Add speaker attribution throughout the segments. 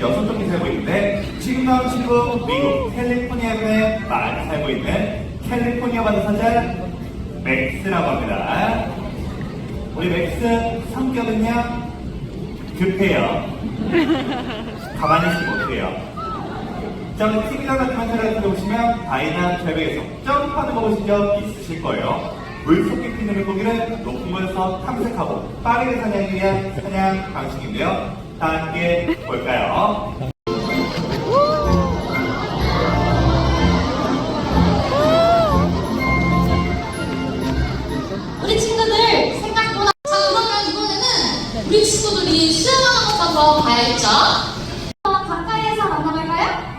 Speaker 1: 여섯 종이 살고 있는데 지금 나온 친구 미국 캘리포니아에 많이 살고 있는 캘리포니아 반사자 맥스라고 합니다. 우리 맥스 성격은요 급해요. 가만히 있지 못해요. 저 TV나 같은 한사를 들어보시면 바이나 절벽에서 점프하는 거 보신 적 있으실 거예요. 물속 깊이 있는 물고기를 높은 곳에서 탐색하고 빠르게 위한 사냥 방식인데요. 다 함께 볼까요?
Speaker 2: 우리 친구들 생각보다 자 그러면 이번에는 우리 친구들이 수영하는 것 한번 봐야겠죠? 어, 가까이에서 만나볼까요?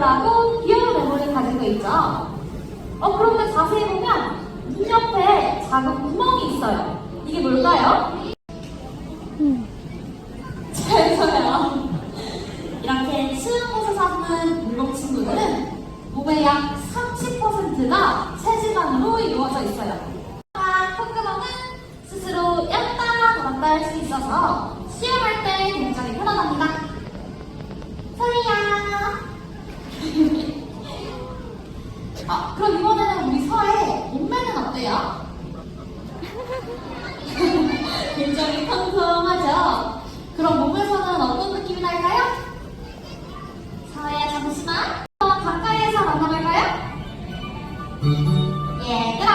Speaker 2: 동글동글하고 귀여운 외모를 가지고 있죠. 어, 그런데 자세히 보면 눈 옆에 작은 구멍이 있어요. 이게 뭘까요? 잘 써요. 이렇게 추운 곳에 사는 물복 친구들은 몸의 약 30%가 체지방으로 이루어져 있어요. 아, 콧구멍은 스스로 열었다 닫았다 할 수 있어서 수영할 때 굉장히 편안합니다. 그럼 이번에는 우리 서해 몸매는 어때요? 굉장히 평평하죠? 그럼 몸에서는 어떤 느낌이 날까요? 서해 잠시만 더 가까이에서 만나볼까요? 얘들아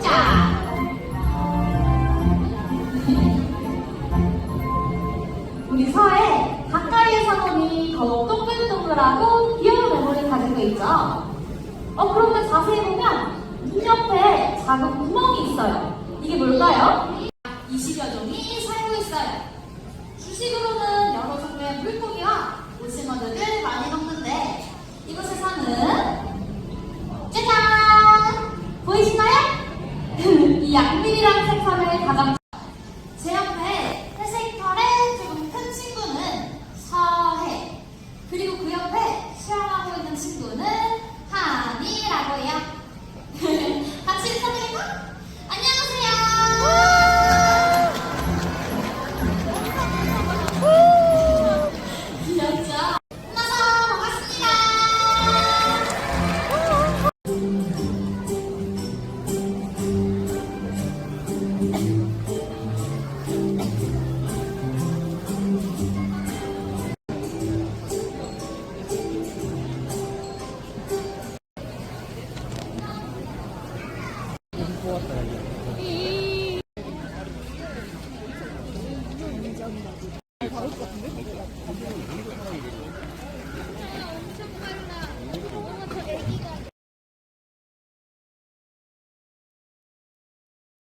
Speaker 2: 자 우리 서해 동글동글하고 귀여운 외모를 가지고 있죠. 어, 그런데 자세히 보면 눈 옆에 작은 구멍이 있어요. 이게 뭘까요? 20여 종이 있어요. 주식으로는 여러 종류의 물고기와 오징어들을 많이 먹는데 이곳에 사는 짜잔! 보이시나요? 이 양미리라는 색감을 가장 인정이라고.